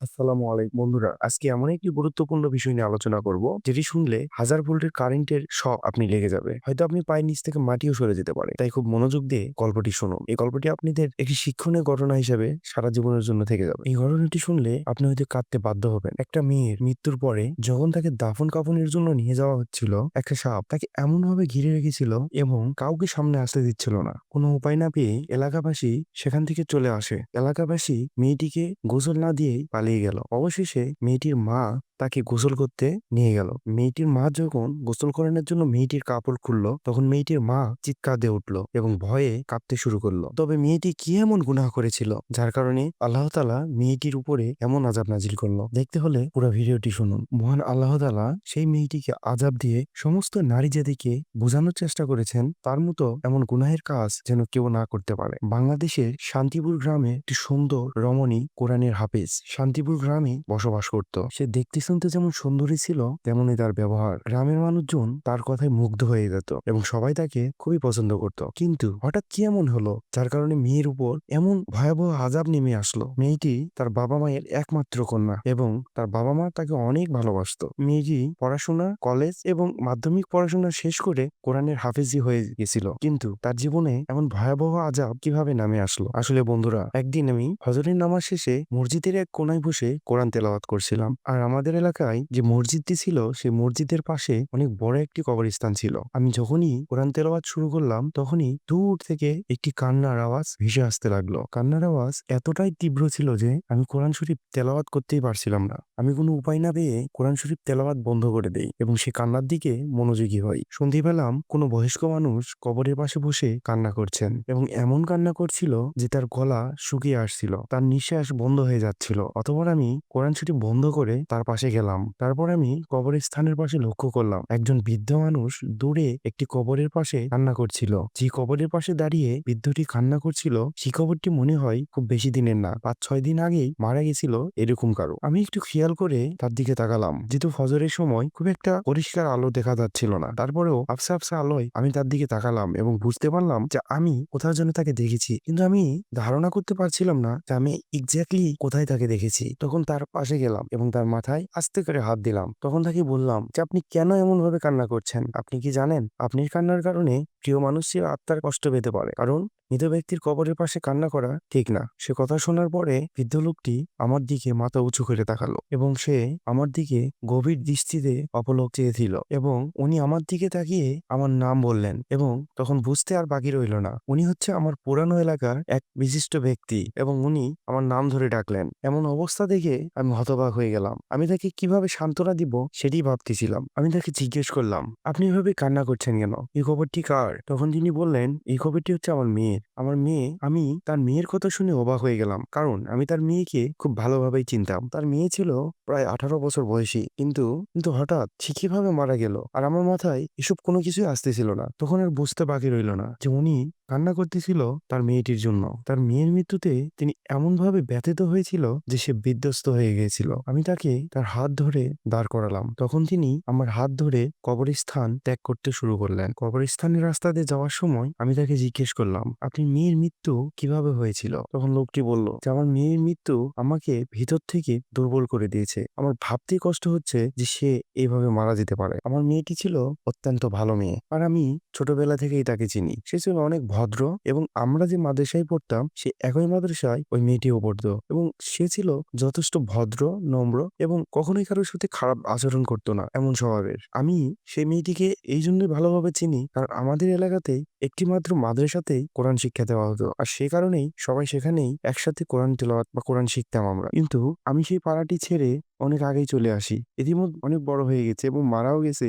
আসসালামু আলাইকুম। বন্ধুরা, আজকে এমন একটি গুরুত্বপূর্ণ বিষয় নিয়ে আলোচনা করব, যেটি শুনলে হাজার ভোল্টের কারেন্টের শক আপনি লেগে যাবে। হয়তো আপনি পায়ের নিচ থেকে মাটিও সরে যেতে পারে তাই খুব মনোযোগ দিয়ে গল্পটি শুনুন। এই গল্পটি আপনাদের একটি শিক্ষণীয় ঘটনা হিসেবে সারা জীবনের জন্য থেকে যাবে। এই ঘটনাটি শুনলে আপনি হয়তো কাঁদতে বাধ্য হবেন। একটা মেয়ের মৃত্যুর পরে যখন তাকে দাফন কাফনের জন্য নিয়ে যাওয়া হচ্ছিল, একটা সাপ তাকে এমন ভাবে ঘিরে রেখেছিল এবং কাউকে সামনে আসতে দিচ্ছিল না। কোনো উপায় না পেয়ে এলাকাবাসী সেখান থেকে চলে আসে। এলাকাবাসী মেয়েটিকে গোসল না দিয়েই পালিয়ে গেল। অবশেষে মেয়েটির মা তাকে গোসল করতে নিয়ে গেল। মেয়েটির মা যখন গোসল করানোর জন্য মেয়েটির কাপড় খুললো, তখন মেয়েটির মা চিৎকার দিয়ে উঠল এবং ভয়ে কাঁপতে শুরু করল। তবে মেয়েটি কি এমন গুনাহ করেছিল? যার কারণে আল্লাহ তালা মেয়েটির উপরে এমন আজাব নাজিল করল। দেখতে হলে পুরো ভিডিওটি শুনুন। মহান আল্লাহ তালা সেই মেয়েটিকে আজাব দিয়ে সমস্ত নারী জাতিকে বোঝানোর চেষ্টা করেছেন, তার মতো এমন গুনাহের কাজ যেন কেউ না করতে পারে। বাংলাদেশের শান্তিপুর গ্রামে একটি সুন্দর রমণী কোরআনের হাফেজ শান্তিপুর গ্রামে বসবাস করত। সে দেখতে শুনতে যেমন সুন্দরী ছিল, তেমনই তার ব্যবহার। গ্রামের মানুষজন তার কথায় মুগ্ধ হয়ে যেত এবং সবাই তাকে খুবই পছন্দ করত। কিন্তু হঠাৎ কি এমন হলো, যার কারণে মেয়ের উপর এমন ভয়াবহ আজাব নেমে আসলো। মেয়েটি তার বাবা মায়ের একমাত্র কন্যা এবং তার বাবা মা তাকে অনেক ভালোবাসতো। মেয়েটি পড়াশোনা, কলেজ এবং মাধ্যমিক পড়াশোনা শেষ করে কোরআনের হাফেজি হয়ে গেছিল। কিন্তু তার জীবনে এমন ভয়াবহ আজাব কীভাবে নামে আসলো? আসলে বন্ধুরা, একদিন আমি হজরের নামাজ শেষে মসজিদের এক কোনায় বসে কোরআন তেলাওয়াত করছিলাম। আর আমাদের এলাকায় যে মসজিদটি ছিল, সেই মসজিদের পাশে অনেক বড় একটি কবরস্থান ছিল। আমি যখনই কোরআন তেলাওয়াত শুরু করলাম, তখনই দূর থেকে একটি কান্নার আওয়াজ ভেসে আসতে লাগল। কান্নার আওয়াজ এতটাই তীব্র ছিল যে আমি কোরআন শরীফ তেলাওয়াত করতেই পারছিলাম না। আমি কোনো উপায় না পেয়ে কোরআন শরীফ তেলাওয়াত বন্ধ করে দেই এবং সে কান্নার দিকে মনোযোগী হই। শুনতে পেলাম কোনো বয়স্ক মানুষ কবরের পাশে বসে কান্না করছেন এবং এমন কান্না করছিল যে তার গলা শুকিয়ে আসছিল, তার নিঃশ্বাস বন্ধ হয়ে যাচ্ছিল। অতপর আমি কোরআন শরীফ বন্ধ করে তার পাশে গেলাম। তারপর আমি কবরের স্থানের পাশে লক্ষ্য করলাম, একজন বৃদ্ধ মানুষ দূরে একটি কবরের পাশে কান্না করছিল। যে কবরের পাশে দাঁড়িয়ে বৃদ্ধটি কান্না করছিল, সেই কবরটি মনে হয় খুব বেশি দিনের না, পাঁচ, ছয় দিন আগেই মারা গেছিল এরকম কারও। আমি একটু খেয়াল করে তার দিকে তাকালাম, যেহেতু ফজরের সময় খুব একটা পরিষ্কার আলো দেখা যাচ্ছিল না। তারপরেও আফসা আফসা আলোয় আমি তার দিকে তাকালাম এবং বুঝতে পারলাম যে আমি কোথাও যেন তাকে দেখেছি। কিন্তু আমি ধারণা করতে পারছিলাম না যে আমি এক্স্যাক্টলি কোথায় তাকে দেখেছি। তখন তার পাশে গেলাম এবং তার মাথায় আস্তে করে হাত দিলাম। তখন তাকে বললাম যে, আপনি কেন এমন ভাবে কান্না করছেন? আপনি কি জানেন? আপনি কান্নার কারণে প্রিয় মানুষটির আত্মার কষ্ট পেতে পারে। কারণ মৃত ব্যক্তির কবরের পাশে কান্না করা ঠিক না। সে কথা শোনার পরে বৃদ্ধ লোকটি আমার দিকে মাথা উঁচু করে তাকালো এবং সে আমার দিকে গভীর দৃষ্টিতে অপলক চেয়েছিল এবং উনি আমার দিকে তাকিয়ে আমার নাম বললেন এবং তখন বুঝতে আর বাকি রইল না। উনি হচ্ছে আমার পুরানো এলাকার এক বিশিষ্ট ব্যক্তি এবং উনি আমার নাম ধরে ডাকলেন। এমন অবস্থা দেখে আমি হতবাক হয়ে গেলাম। আমি তাকে কীভাবে সান্ত্বনা দিব সেটি ভাবতেছিলাম। আমি তাকে জিজ্ঞেস করলাম, আপনি এভাবে কান্না করছেন কেন? এই খবরটি কার? তখন তিনি বললেন, এই খবরটি হচ্ছে আমার মেয়ের। আমার মেয়ে, আমি তার মেয়ের কথা শুনে অবাক হয়ে গেলাম। কারণ আমি তার মেয়েকে খুব ভালোভাবেই চিনতাম। তার মেয়ে ছিল প্রায় আঠারো বছর বয়সী। কিন্তু কিন্তু হঠাৎ সে কীভাবে মারা গেল? আর আমার মাথায় এসব কোনো কিছুই আসতেছিল না। তখন আর বুঝতে বাকি রইল না যে উনি কান্না করতেছিল তার মেয়েটির জন্য। তার মেয়ের মৃত্যুতে তিনি এমনভাবে ব্যথিত হয়েছিল যে সে বিধ্বস্ত হয়ে গিয়েছিল। আমি তাকে তার হাত ধরে দাঁড় করালাম। তখন তিনি আমার হাত ধরে কবরস্থান ত্যাগ করতে শুরু করলেন। কবরস্থানের রাস্তা দিয়ে যাওয়ার সময় আমি তাকে জিজ্ঞেস করলাম, আপনি মেয়ের মৃত্যু কীভাবে হয়েছিল? তখন লোকটি বলল, যে আমার মেয়ের মৃত্যু আমাকে ভিতর থেকে দুর্বল করে দিয়েছে। আমার ভাবতেই কষ্ট হচ্ছে যে সে এইভাবে মারা যেতে পারে। আমার মেয়েটি ছিল অত্যন্ত ভালো মেয়ে। আর আমি ছোটবেলা থেকেই তাকে চিনি। সে ছিল অনেক ভদ্র এবং আমরা যে মাদ্রাসায় পড়তাম, সে একই মাদ্রাসায় ওই মেয়েটিও পড়তো এবং সে ছিল যথেষ্ট ভদ্র, নম্র এবং কখনোই কারোর সাথে খারাপ আচরণ করতো না এমন স্বভাবের। আমি সেই মেয়েটিকে এই জন্যই ভালোভাবে চিনি কারণ আমাদের এলাকাতেই একটি মাত্র মাদ্রাসাতেই কোরআন শিক্ষা দেওয়া হতো আর সে কারণেই সবাই সেখানেই একসাথে কোরআন তেলাওয়াত বা কোরআন শিখতাম আমরা। কিন্তু আমি সেই পাড়াটি ছেড়ে অনেক আগেই চলে আসি। ইতিমধ্যে অনেক বড় হয়ে গেছে এবং মারাও গেছে।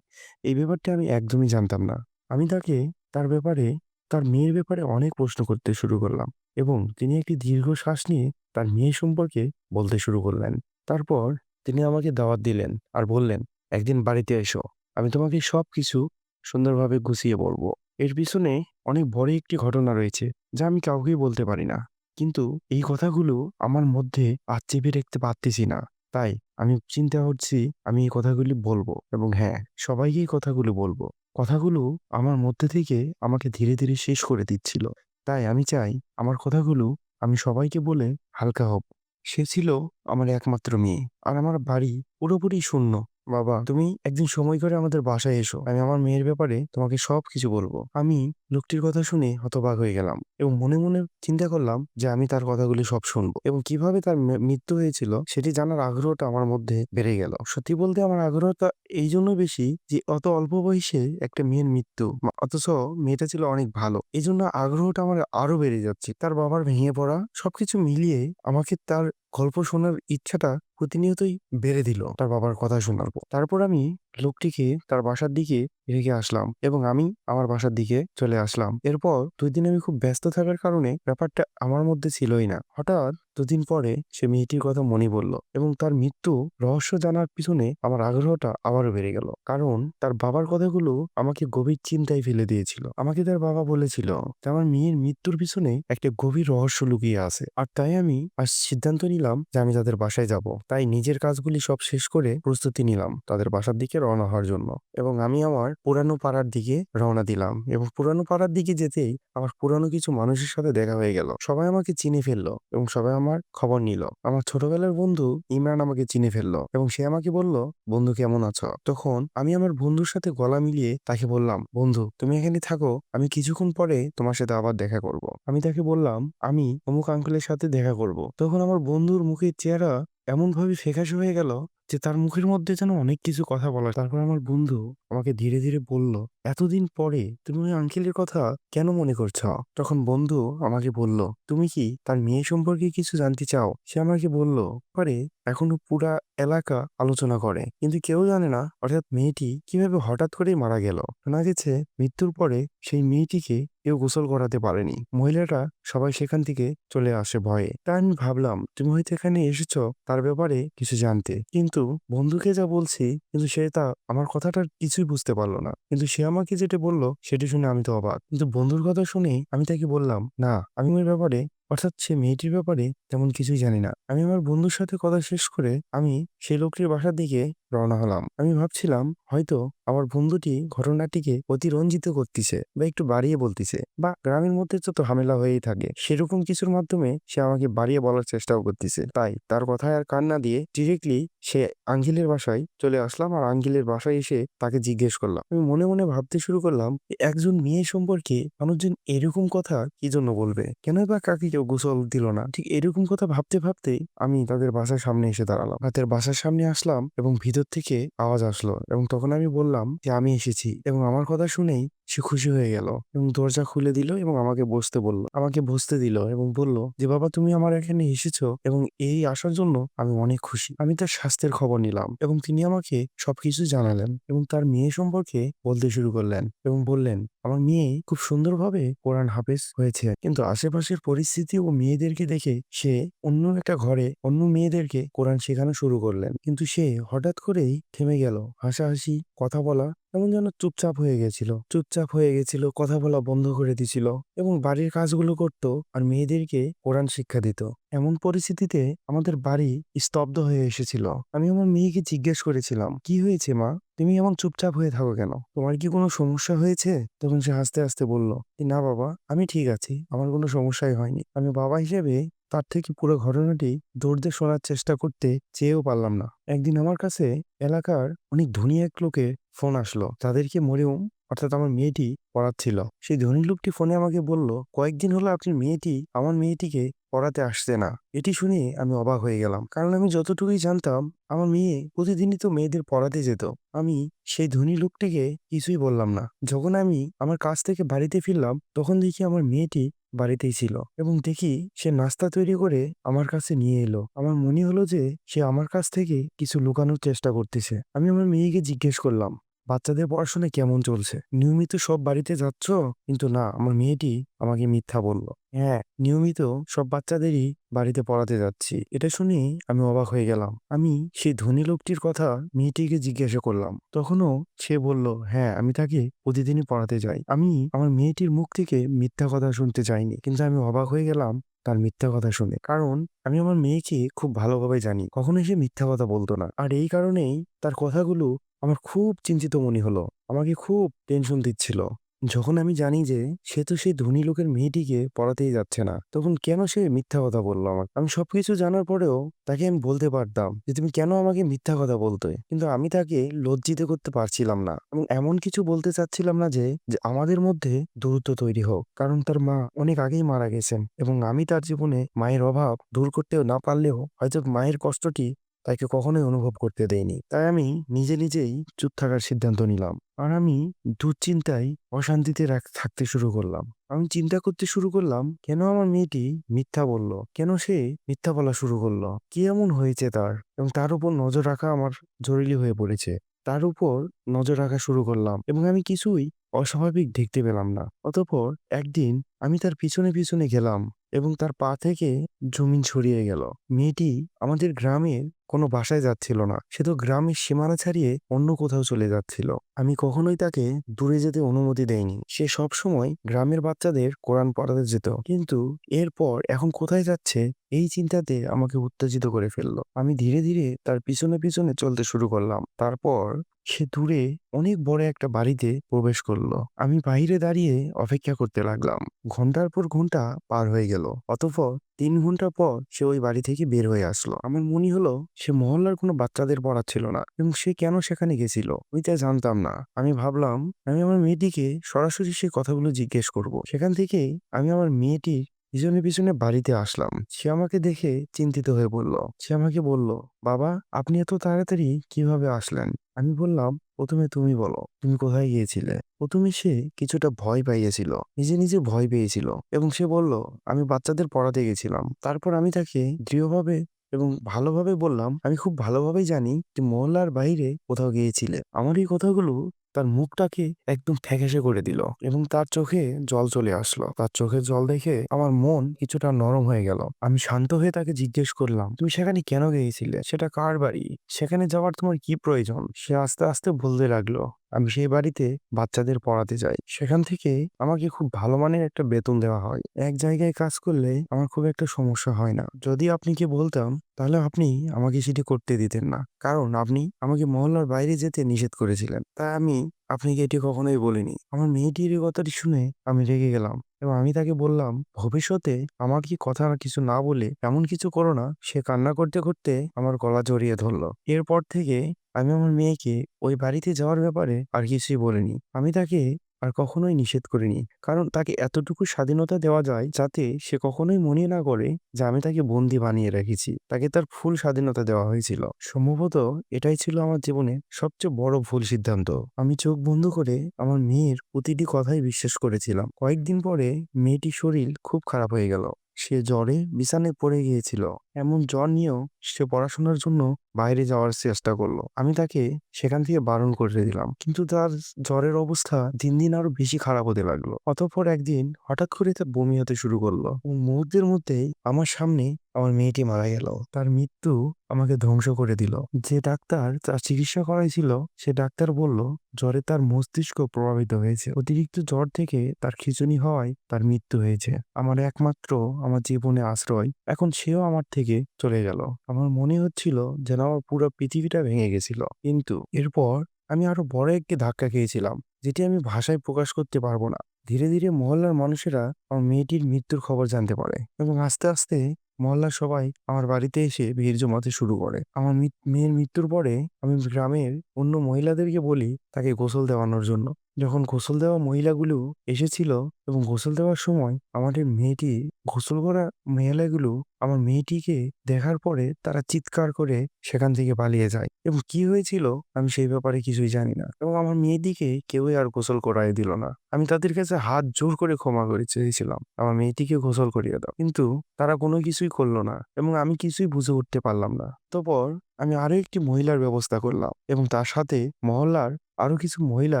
এই ব্যাপারটা আমি একদমই জানতাম না। আমি তাকে তার ব্যাপারে তার মেয়ের ব্যাপারে অনেক প্রশ্ন করতে শুরু করলাম এবং তিনি একটি দীর্ঘ শ্বাস নিয়ে তার মেয়ে সম্পর্কে বলতে শুরু করলেন। তারপর তিনি আমাকে দাওয়াত দিলেন আর বললেন, একদিন বাড়িতে এসো, আমি তোমাকে সব কিছু সুন্দরভাবে গুছিয়ে বলব। এর পিছনে অনেক বড় একটি ঘটনা রয়েছে, যা আমি কাউকেই বলতে পারি না। কিন্তু এই কথাগুলো আমার মধ্যে আর চেপে রাখতে পারতেছি না। তাই আমি চিন্তা করছি, আমি এই কথাগুলি বলব এবং হ্যাঁ সবাইকে এই কথাগুলো বলব। কথাগুলো আমার মধ্যে থেকে আমাকে ধীরে ধীরে শেষ করে দিচ্ছিল। তাই আমি চাই আমার কথাগুলো আমি সবাইকে বলে হালকা হব। সে ছিল আমার একমাত্র মেয়ে আর আমার বাড়ি পুরোপুরি শূন্য। বাবা। তুমি একদিন সময় করে আমাদের বাসায় এসো। আমি আমার মেয়ের ব্যাপারে তোমাকে সব কিছু বলব। আমি লোকটির কথা শুনে হতবাক হয়ে গেলাম এবং মনে মনে চিন্তা করলাম যে আমি তার কথাগুলি সব শুনব এবং কীভাবে তার মৃত্যু হয়েছিল সেটি জানার আগ্রহটা আমার মধ্যে বেড়ে গেল। সত্যি বলতে আমার আগ্রহটা এই জন্য বেশি যে অত অল্প বয়সে একটা মেয়ের মৃত্যু। অথচ মেয়েটা ছিল অনেক ভালো। এই জন্য আগ্রহটা আমার আরও বেড়ে যাচ্ছে। তার বাবার ভেঙে পড়া সবকিছু মিলিয়ে আমাকে তার গল্প শোনার ইচ্ছাটা প্রতিনিয়তই বেড়ে দিল তার বাবার কথা শোনার পর। তারপর আমি লোকটিকে তার বাসার দিকে রেখে আসলাম এবং আমি আমার বাসার দিকে চলে আসলাম। এরপর দুই দিন আমি খুব ব্যস্ত থাকার কারণে ব্যাপারটা আমার মধ্যে ছিলই না। হঠাৎ দুদিন পরে সে মেয়েটির কথা মনে পড়ল এবং তার মৃত্যু রহস্য জানার পিছনে আমার আগ্রহটা আবারও বেড়ে গেল। কারণ তার বাবার কথাগুলো আমাকে গভীর চিন্তায় ফেলে দিয়েছিল। আমাকে তার বাবা বলেছিল যে আমার মেয়ের মৃত্যুর পিছনে একটা গভীর রহস্য লুকিয়ে আছে। আর তাই আমি আজ সিদ্ধান্ত নিলাম যে আমি তাদের বাসায় যাব। তাই নিজের কাজগুলি সব শেষ করে প্রস্তুতি নিলাম তাদের বাসার দিকে রওনা হওয়ার জন্য। এবং আমি আমার পুরানো পাড়ার দিকে রওনা দিলাম। এবং পুরানো পাড়ার দিকে যেতেই আমার পুরানো কিছু মানুষের সাথে দেখা হয়ে গেল। সবাই আমাকে চিনে ফেলল এবং সবাই আমার খবর নিল। আমার ছোটবেলার বন্ধু ইমরান আমাকে চিনে ফেলল এবং সে আমাকে বলল, বন্ধু, কেমন আছো? তখন আমি আমার বন্ধুর সাথে গলা মিলিয়ে তাকে বললাম, বন্ধু, তুমি এখানে থাকো, আমি কিছুক্ষণ পরে তোমার সাথে আবার দেখা করব। আমি তাকে বললাম, আমি অমুক আঙ্কেলের সাথে দেখা করব। তখন আমার বন্ধুর মুখের চেহারা এমন ভাবে ফ্যাকাশে হয়ে গেল যে তার মুখের মধ্যে যেন অনেক কিছু কথা বলা তারপর আমার বন্ধু আমাকে ধীরে ধীরে বলল, এতদিন পরে তুমি ওই আঙ্কেলের কথা কেন মনে করছ? তখন বন্ধু আমাকে বলল, তুমি কি তার মেয়ে সম্পর্কে কিছু জানতে চাও? সে আমাকে বলল পরে এখনও পুরা এলাকা আলোচনা করে, কিন্তু কেউ জানে না অর্থাৎ মেয়েটি কীভাবে হঠাৎ করেই মারা গেল। শোনা গেছে মৃত্যুর পরে সেই মেয়েটিকে কেউ গোসল করাতে পারেনি। মহিলাটা সবাই সেখান থেকে চলে আসে ভয়ে। তাই আমি ভাবলাম, তুমি হয়তো এখানে এসেছ তার ব্যাপারে কিছু জানতে। কিন্তু বন্ধুকে যা বলছি, কিন্তু সে তা আমার কথাটার কিছুই বুঝতে পারল না। কিন্তু সে আমাকে যেটা বলল, সেটা শুনে আমি তো অবাক। কিন্তু বন্ধুর কথা শুনে আমি তাকে বললাম, না, আমি ওই ব্যাপারে, অর্থাৎ সে মেয়েটির ব্যাপারে তেমন কিছুই জানি না। আমি আমার বন্ধুর সাথে কথা শেষ করে আমি সেই লোকটির বাসার দিকে রওনা হলাম। আমি ভাবছিলাম, হয়তো আমার বন্ধুটি ঘটনাটিকে অতিরঞ্জিত করতেছে বা একটু বাড়িয়ে বলতেছে বা গ্রামের মধ্যে তো ঝামেলা হয়েই থাকে। সেরকম কিছুর মাধ্যমে সে আমাকে বাড়িয়ে বলার চেষ্টাও করতেছে। তাই তার কথায় আর কান না দিয়ে ডিরেক্টলি সে আঙ্গিলের বাসায় চলে আসলাম আর আঙ্গিলের বাসায় এসে তাকে জিজ্ঞেস করলাম। আমি মনে মনে ভাবতে শুরু করলাম একজন মেয়ে সম্পর্কে মানুষজন এরকম কথা কি জন্য বলবে? কেন বা কাকে কেউ গোসল দিল না? ঠিক এরকম কথা ভাবতে ভাবতে আমি তাদের বাসার সামনে এসে দাঁড়ালাম। তাদের বাসার সামনে আসলাম এবং ভিতর থেকে আওয়াজ আসলো এবং তখন আমি বললাম যে, আমি এসেছি। এবং আমার কথা শুনেই সে খুশি হয়ে গেল এবং দরজা খুলে দিল এবং আমাকে বসতে বলল, আমাকে বসতে দিল এবং বলল, যে বাবা, তুমি আমার এখানে এসেছ এবং এই আসার জন্য আমি অনেক খুশি। আমি তার স্বাস্থ্যের খবর নিলাম এবং তিনি আমাকে সবকিছু জানালেন এবং তার মেয়ে সম্পর্কে বলতে শুরু করলেন এবং বললেন, আমার মেয়ে খুব সুন্দরভাবে কোরআন হাফেজ হয়েছে, কিন্তু আশেপাশের পরিস্থিতি ও মেয়েদেরকে দেখে সে অন্য একটা ঘরে অন্য মেয়েদেরকে কোরআন শেখানো শুরু করলেন। কিন্তু সে হঠাৎ করেই থেমে গেল। হাসাহাসি, কথা বলা এমন যেন চুপচাপ হয়ে গেছিল। চুপচাপ হয়ে গেছিল, কথা বলা বন্ধ করে দিছিল এবং বাড়ির কাজগুলো করত আর মেয়েদেরকে কোরআন শিক্ষা দিত। এমন পরিস্থিতিতে আমাদের বাড়ি স্তব্ধ হয়ে এসেছিল। আমি আমার মেয়েকে জিজ্ঞেস করেছিলাম, কি হয়েছে মা? তুমি এমন চুপচাপ হয়ে থাকো কেন? তোমার কি কোনো সমস্যা হয়েছে? তখন সে হাসতে হাসতে বলল, না বাবা, আমি ঠিক আছি। আমার কোনো সমস্যাই হয়নি। আমি বাবা হিসেবে তার থেকে পুরো ঘটনাটি দৌড়তে শোনার চেষ্টা করতে চেয়েও পারলাম না। একদিন আমার কাছে এলাকার অনেক ধনী এক লোকের ফোন আসলো। তাদেরকে মরিয়ম অর্থাৎ আমার মেয়েটি পড়াচ্ছিল। সেই ধনী লোকটি ফোনে আমাকে বলল, কয়েকদিন হলো আপনার মেয়েটি, আমার মেয়েটিকে পড়াতে আসছে না। এটি শুনে আমি অবাক হয়ে গেলাম। কারণ আমি যতটুকুই জানতাম, আমার মেয়ে প্রতিদিনই তো মেয়েদের পড়াতে যেত। আমি সেই ধনী লোকটিকে কিছুই বললাম না। যখন আমি আমার কাজ থেকে বাড়িতে ফিরলাম, তখন দেখি আমার মেয়েটি বাড়িতেই ছিল এবং দেখি সে নাস্তা তৈরি করে আমার কাছে নিয়ে এলো। আমার মনে হলো যে সে আমার কাছ থেকে কিছু লুকানোর চেষ্টা করতেছে। আমি আমার মেয়েকে জিজ্ঞেস করলাম বাচ্চাদের পড়াশোনা কেমন চলছে? নিয়মিত সব বাড়িতে যাচ্ছ? কিন্তু না, আমার মেয়েটি আমাকে মিথ্যা বলল। হ্যাঁ নিয়মিত সব বাচ্চাদেরই বাড়িতে পড়াতে যাচ্ছি। এটা শুনে আমি অবাক হয়ে গেলাম। আমি সেই ধনী লোকটির কথা মেয়েটিকে জিজ্ঞাসা করলাম। তখনও সে বলল হ্যাঁ আমি তাকে প্রতিদিনই পড়াতে যাই। আমি আমার মেয়েটির মুখ থেকে মিথ্যা কথা শুনতে চাইনি। কিন্তু আমি অবাক হয়ে গেলাম তার মিথ্যা কথা শুনে। কারণ আমি আমার মেয়েকে খুব ভালোভাবে জানি। কখনোই সে মিথ্যা কথা বলতো না। আর এই কারণেই তার কথাগুলো আমার খুব চিন্তিত মনে হলো। আমাকে খুব টেনশন দিচ্ছিল। যখন আমি জানি যে সে তো সেই ধনী লোকের মেয়েটিকে পড়াতেই যাচ্ছে না, তখন কেন সে মিথ্যা কথা বলল আমার আমি সবকিছু জানার পরেও তাকে আমি বলতে পারতাম যে, তুমি কেন আমাকে মিথ্যা কথা বলতে? কিন্তু আমি তাকে লজ্জিত করতে পারছিলাম না। এবং এমন কিছু বলতে চাচ্ছিলাম না যে আমাদের মধ্যে দূরত্ব তৈরি হোক। কারণ তার মা অনেক আগেই মারা গেছেন এবং আমি তার জীবনে মায়ের অভাব দূর করতেও না পারলেও হয়তো মায়ের কষ্টটি তাকে কখনোই অনুভব করতে দেয়নি তাই আমি নিজে নিজেই চুপ থাকার সিদ্ধান্ত নিলাম। আর আমি দুশ্চিন্তায় অশান্তিতে থাকতে শুরু করলাম। আমি চিন্তা করতে শুরু করলাম, কেন আমার মেয়েটি মিথ্যা বলল? কেন সে মিথ্যা বলা শুরু করল? কি এমন হয়েছে তার? এবং তার উপর নজর রাখা আমার জরুরি হয়ে পড়েছে। তার উপর নজর রাখা শুরু করলাম এবং আমি কিছুই অস্বাভাবিক দেখতে পেলাম না। অতঃপর একদিন আমি তার পিছনে পিছনে গেলাম এবং তার পা থেকে জমিন ছড়িয়ে গেল। মেয়েটি আমাদের গ্রামের কোনো বাসায় যাচ্ছিল না। সে তো গ্রামের সীমানা ছাড়িয়ে অন্য কোথাও চলে যাচ্ছিল। আমি কখনোই তাকে দূরে যেতে অনুমতি দেয়নি সে সব সময় গ্রামের বাচ্চাদের কোরআন পড়াতে যেত। কিন্তু এরপর এখন কোথায় যাচ্ছে এই চিন্তাতে আমাকে উত্তেজিত করে ফেলল। আমি ধীরে ধীরে তার পিছনে পিছনে চলতে শুরু করলাম। তারপর সে দূরে অনেক বড় একটা বাড়িতে প্রবেশ করল। আমি বাইরে দাঁড়িয়ে অপেক্ষা করতে লাগলাম। ঘণ্টার পর ঘণ্টা পার হয়ে গেল। অতঃপর তিন ঘণ্টা পর সে ওই বাড়ি থেকে বের হয়ে আসলো। আমার মনে হলো, সে মহল্লার কোনো বাচ্চাদের পড়াচ্ছিল না এবং সে কেন সেখানে গেছিল? আমি তা জানতাম না। আমি ভাবলাম, আমি আমার মেয়েটিকে সরাসরি সেই কথাগুলো জিজ্ঞেস করব। সেখান থেকেই আমি আমার মেয়েটির পিছনে পিছনে বাড়িতে আসলাম। সে আমাকে দেখে চিন্তিত হয়ে বলল, সে আমাকে বলল, বাবা, আপনি এত তাড়াতাড়ি কীভাবে আসলেন? আমি বললাম, প্রথমে তুমি বলো, তুমি কোথায় গিয়েছিলে? প্রথমে সে কিছুটা ভয় পাইয়েছিল, নিজে নিজে ভয় পেয়েছিল এবং সে বলল, আমি বাচ্চাদের পড়াতে গেছিলাম। তারপর আমি তাকে দৃঢ়ভাবে এবং ভালোভাবে বললাম, আমি খুব ভালোভাবেই জানি যে মহল্লার বাইরে কোথাও গিয়েছিলে। আমার এই কথাগুলো তার মুখটাকে একদম ঠেকেসে করে দিল এবং তার চোখে জল চলে আসলো। তার চোখে জল দেখে আমার মন কিছুটা নরম হয়ে গেল। আমি শান্ত হয়ে তাকে জিজ্ঞেস করলাম, তুমি সেখানে কেন গিয়েছিলে? সেটা কার বাড়ি? সেখানে যাওয়ার তোমার কি প্রয়োজন? সে আস্তে আস্তে বলতে লাগল আমি সেই বাড়িতে বাচ্চাদের পড়াতে যাই। সেখান থেকে আমাকে খুব ভালো মানের একটা বেতন দেওয়া হয়। এক জায়গায় কাজ করলে আমার খুব একটা সমস্যা হয় না। যদি আপনি কি বলতাম, তাহলে আপনি আমাকে সেটি করতে দিতেন না। কারণ আপনি আমাকে মহল্লার বাইরে যেতে নিষেধ করেছিলেন। তাই আমি আপনাকে এটি কখনোই বলিনি? আমার মেয়েটির কথাটি শুনে আমি রেগে গেলাম এবং আমি তাকে বললাম, ভবিষ্যতে আমার কি কথা কিছু না বলে এমন কিছু করো না, সে কান্না করতে করতে আমার গলা জড়িয়ে ধরলো। এরপর থেকে আমি আমার মেয়েকে ওই বাড়িতে যাওয়ার ব্যাপারে আর কিছুই বলিনি। আমি তাকে আর কখনোই নিষেধ করিনি। কারণ তাকে এতটুকু স্বাধীনতা দেওয়া যায় যাতে সে কখনোই মনে না করে যে আমি তাকে বন্দি বানিয়ে রেখেছি। তাকে তার ফুল স্বাধীনতা দেওয়া হয়েছিল। সম্ভবত এটাই ছিল আমার জীবনে সবচেয়ে বড় ভুল সিদ্ধান্ত। আমি চোখ বন্ধ করে আমার মেয়ের প্রতিটি কথাই বিশ্বাস করেছিলাম। কয়েকদিন পরে মেয়েটির শরীর খুব খারাপ হয়ে গেল। সে জ্বরে বিছানায় পড়ে গিয়েছিল। এমন জ্বর নিয়েও সে পড়াশোনার জন্য বাইরে যাওয়ার চেষ্টা করল। আমি তাকে সেখান থেকে বারণ করে দিলাম। কিন্তু তার জ্বরের অবস্থা দিন দিন আরও বেশি খারাপ হতে লাগল। অতঃপর একদিন হঠাৎ করে তার বমি হতে শুরু করল। মুহূর্তের মধ্যেই আমার সামনে আমার মেয়েটি মারা গেল। তার মৃত্যু আমাকে ধ্বংস করে দিল। যে ডাক্তার তার চিকিৎসা করাইছিল, সে ডাক্তার বলল, জ্বরে তার মস্তিষ্ক প্রভাবিত হয়েছে। অতিরিক্ত জ্বর থেকে তার খিঁচুনি হওয়ায় তার মৃত্যু হয়েছে। আমার একমাত্র আমার জীবনে আশ্রয়। এখন সেও আমার থেকে চলে গেল। আমার মনে হচ্ছিল যেন আমার পুরো পৃথিবীটা ভেঙে গেছিল। কিন্তু এরপর আমি আরও বড় একটি ধাক্কা খেয়েছিলাম, যেটি আমি ভাষায় প্রকাশ করতে পারব না। ধীরে ধীরে মহল্লার মানুষেরা আমার মেয়েটির মৃত্যুর খবর জানতে পারে এবং আস্তে আস্তে মহল্লার সবাই আমার বাড়িতে এসে ভিড় জমাতে শুরু করে। আমার মেয়ের মৃত্যুর পরে আমি গ্রামের অন্য মহিলাদেরকে বলি তাকে গোসল দেওয়ানোর জন্য। যখন গোসল দেওয়া মহিলাগুলো এসেছিল এবং গোসল দেওয়ার সময় আমাদের মেয়েটি গোসল করা মহিলাগুলো আমার মেয়েটিকে দেখার পরে তারা চিৎকার করে সেখান থেকে পালিয়ে যায়। এবং কি হয়েছিল আমি সেই ব্যাপারে কিছুই জানি না। এবং আমার মেয়েটিকে কেউই আর গোসল করাই দিল না। আমি তাদের কাছে হাত জোর করে ক্ষমা করে চেয়েছিলাম। আমার মেয়েটিকে গোসল করিয়ে দাও। কিন্তু তারা কোনো কিছুই করল না এবং আমি কিছুই বুঝে উঠতে পারলাম না। তারপর আমি আরও একটি মহিলার ব্যবস্থা করলাম এবং তার সাথে মহল্লার আরও কিছু মহিলা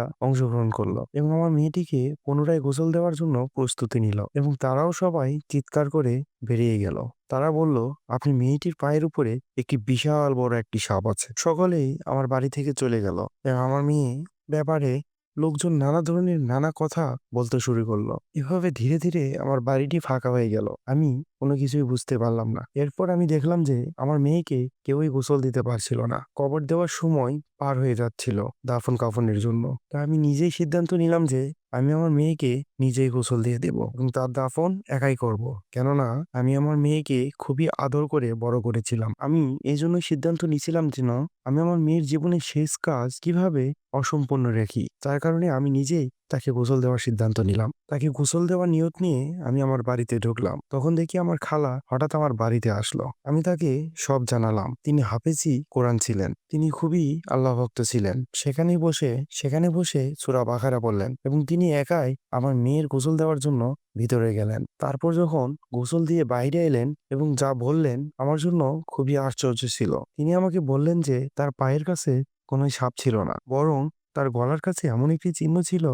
অংশগ্রহণ করল এবং আমার মেয়েটিকে পুনরায় গোসল দেওয়ার জন্য প্রস্তুতি নিল এবং তারাও সবাই চিৎকার করে বেরিয়ে গেল। তারা বলল, আপনি মেয়েটির পায়ের উপরে একটি বিশাল বড় একটি সাপ আছে। সকলেই আমার বাড়ি থেকে চলে গেল। আমার মেয়ে ব্যাপারে লোকজন নানা ধরনের নানা কথা বলতে শুরু করল। এভাবে ধীরে ধীরে আমার বাড়িটি ফাঁকা হয়ে গেল। আমি কোনো কিছুই বুঝতে পারলাম না। এরপর আমি দেখলাম যে, আমার মেয়েকে কেউই গোসল দিতে পারছিল না। কবর দেওয়ার সময় পার হয়ে যাচ্ছিল দাফন কাফনের জন্য। তা আমি নিজেই সিদ্ধান্ত নিলাম যে, আমি আমার মেয়েকে নিজেই গোসল দিয়ে দেব এবং তার দাফন একাই করব। কেননা, আমি আমার মেয়েকে খুবই আদর করে বড় করেছিলাম। আমি এই জন্য সিদ্ধান্ত নিয়েছিলাম যে, না, আমি আমার মেয়ের জীবনের শেষ কাজ কীভাবে অসম্পূর্ণ রাখি। তার কারণে আমি নিজেই তাকে গোসল দেওয়ার সিদ্ধান্ত নিলাম। তাকে গোসল দেওয়ার নিয়ত নিয়ে আমি আমার বাড়িতে ঢুকলাম। তখন দেখি আমার খালা হঠাৎ আমার বাড়িতে আসলো। আমি তাকে সব জানালাম। তিনি হাফেজি, কোরআন ছিলেন। তিনি খুবই আল্লাহ ভক্ত ছিলেন। সেখানে বসে সেখানে বসে সুরা বাখারা বললেন এবং তিনি একাই আমার মেয়ের গোসল দেওয়ার জন্য ভিতরে গেলেন। তারপর যখন গোসল দিয়ে বাইরে এলেন এবং যা বললেন আমার জন্য খুবই আশ্চর্য ছিল। তিনি আমাকে বললেন যে তার পায়ের কাছে কোনো সাপ ছিল না। বরং তার গলার কাছে এমন একটি চিহ্ন ছিল,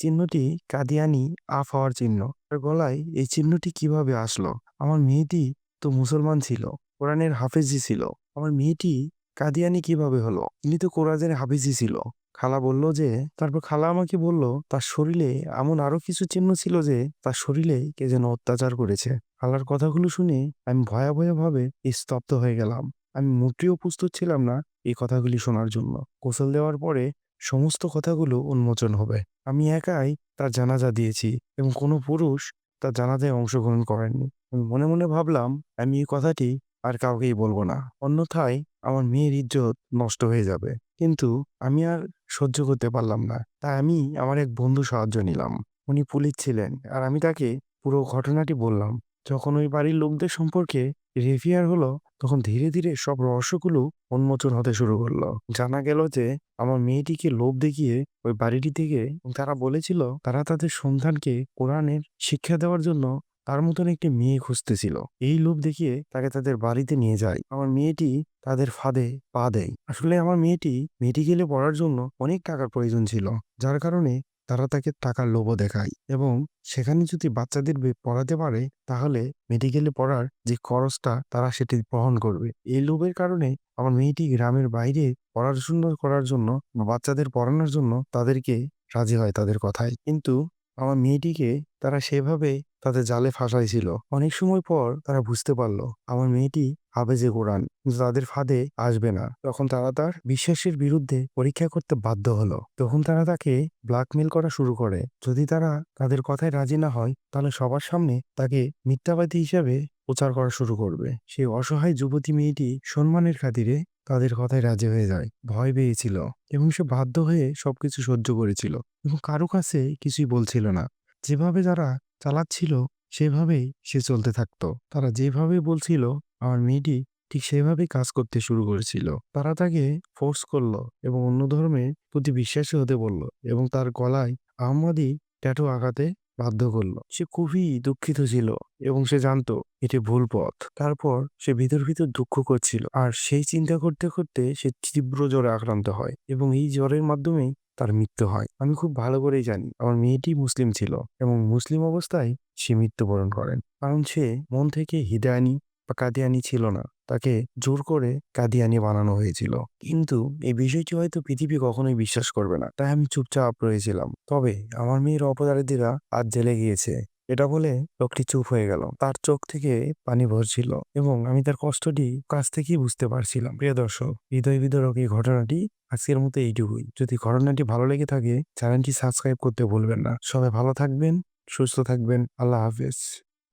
চিহ্নটি কাদিয়ানি আফ হওয়ার চিহ্ন। তার গলায় এই চিহ্নটি কীভাবে আসলো? আমার মেয়েটি তো মুসলমান ছিল, কোরআনের হাফেজি ছিল। আমার মেয়েটি কাদিয়ানি কীভাবে হলো? তিনি তো কোরআনের হাফেজি ছিল। খালা বলল যে, তারপর খালা আমাকে বলল, তার শরীরে এমন আরও কিছু চিহ্ন ছিল যে, তার শরীরে কে যেন অত্যাচার করেছে। খালার কথাগুলো শুনে আমি ভয়াবহ ভাবে স্তব্ধ হয়ে গেলাম। আমি মোটেও প্রস্তুত ছিলাম না এই কথাগুলি শোনার জন্য। গোসল দেওয়ার পরে সমস্ত কথাগুলো উন্মোচন হবে। আমি একাই তার জানাজা দিয়েছি এবং কোনো পুরুষ তার জানাজায় অংশগ্রহণ করেননি। আমি মনে মনে ভাবলাম, আমি এই কথাটি আর কাউকেই বলব না। অন্যথায় আমার মেয়ের ইজ্জত নষ্ট হয়ে যাবে। কিন্তু আমি আর সহ্য করতে পারলাম না। তাই আমি আমার এক বন্ধু সাহায্য নিলাম। উনি পুলিশ ছিলেন আর আমি তাকে পুরো ঘটনাটি বললাম। যখন ওই বাড়ির লোকদের সম্পর্কে রেফিয়ার হলো তখন ধীরে ধীরে সব রহস্যগুলো উন্মোচন হতে শুরু করল। জানা গেল যে, আমার মেয়েটিকে লোভ দেখিয়ে ওই বাড়িটি থেকে তারা বলেছিল, তারা তাদের সন্তানকে কোরআনের শিক্ষা দেওয়ার জন্য তার মতন একটি মেয়ে খুঁজতেছিল। এই লোভ দেখিয়ে তাকে তাদের বাড়িতে নিয়ে যায়। আমার মেয়েটি তাদের ফাঁদে পা দেয়। আসলে আমার মেয়েটি মেডিকেলে পড়ার জন্য অনেক টাকার প্রয়োজন ছিল। যার কারণে তারা তাকে টাকার লোভও দেখায় এবং সেখানে যদি বাচ্চাদের পড়াতে পারে, তাহলে মেডিকেলে পড়ার যে খরচটা তারা সেটি বহন করবে। এই লোভের কারণে আমার মেয়েটি গ্রামের বাইরে পড়াশোনা করার জন্য বাচ্চাদের পড়ানোর জন্য তাদেরকে রাজি হয় তাদের কথায়। কিন্তু আমার মেয়েটিকে তারা সেভাবে তাদের জালে ফাঁসাইছিল অনেক সময় পর তারা বুঝতে পারল, আমার মেয়েটি হাফেজে কোরআন তাদের ফাঁদে আসবে না। তখন তারা তার বিশ্বাসের বিরুদ্ধে পরীক্ষা করতে বাধ্য হলো। তখন তারা তাকে ব্ল্যাকমেল করা শুরু করে। যদি তারা তাদের কথায় রাজি না হয়, তাহলে সবার সামনে তাকে মিথ্যাবাদী হিসাবে প্রচার করা শুরু করবে। সেই অসহায় যুবতী মেয়েটি সম্মানের খাতিরে তাদের কথায় রাজি হয়ে যায়, ভয় পেয়েছিল এবং সে বাধ্য হয়ে সবকিছু সহ্য করেছিল এবং কারও কাছে কিছুই বলছিল না। যেভাবে যারা চালাচ্ছিল, সেভাবেই সে চলতে থাকতো। তারা যেভাবে বলছিল, আমার মেয়েটি ঠিক সেভাবেই কাজ করতে শুরু করেছিল। তারা তাকে ফোর্স করল এবং অন্য ধর্মের প্রতি বিশ্বাসী হতে বলল এবং তার গলায় আহমদি ট্যাটু আঁকাতে বাধ্য করল। সে খুবই দুঃখিত ছিল এবং সে জানতো এটি ভুল পথ। তারপর সে ভিতর ভিতর দুঃখ করছিল। আর সেই চিন্তা করতে করতে সে তীব্র জ্বরে আক্রান্ত হয় এবং এই জ্বরের মাধ্যমেই তার মৃত্যু হয়। আমি খুব ভালো করেই জানি, আমার মেয়েটি মুসলিম ছিল এবং মুসলিম অবস্থায় সে মৃত্যুবরণ করেন। কারণ সে মন থেকে হিদায়ানি বা কাদিয়ানি ছিল না, তাকে জোর করে কাদিয়ানি বানানো হয়েছিল। কিন্তু এই বিষয়টি হয়তো পৃথিবী কখনোই বিশ্বাস করবে না, তাই আমি চুপচাপ রয়েছিলাম। তবে আমার মেয়ের অপরাধীরা আজ জেলে গিয়েছে। এটা বলে লোকটি চুপ হয়ে গেল। তার চোখ থেকে পানি ভরছিল এবং আমি তার কষ্টটি কাছ থেকেই বুঝতে পারছিলাম। প্রিয় দর্শক, হৃদয় বিদরক এই ঘটনাটি আজকের মতো এইটুকুই। যদি ঘটনাটি ভালো লেগে থাকে, চ্যানেলটি সাবস্ক্রাইব করতে ভুলবেন না। সবাই ভালো থাকবেন, সুস্থ থাকবেন। আল্লাহ হাফেজ।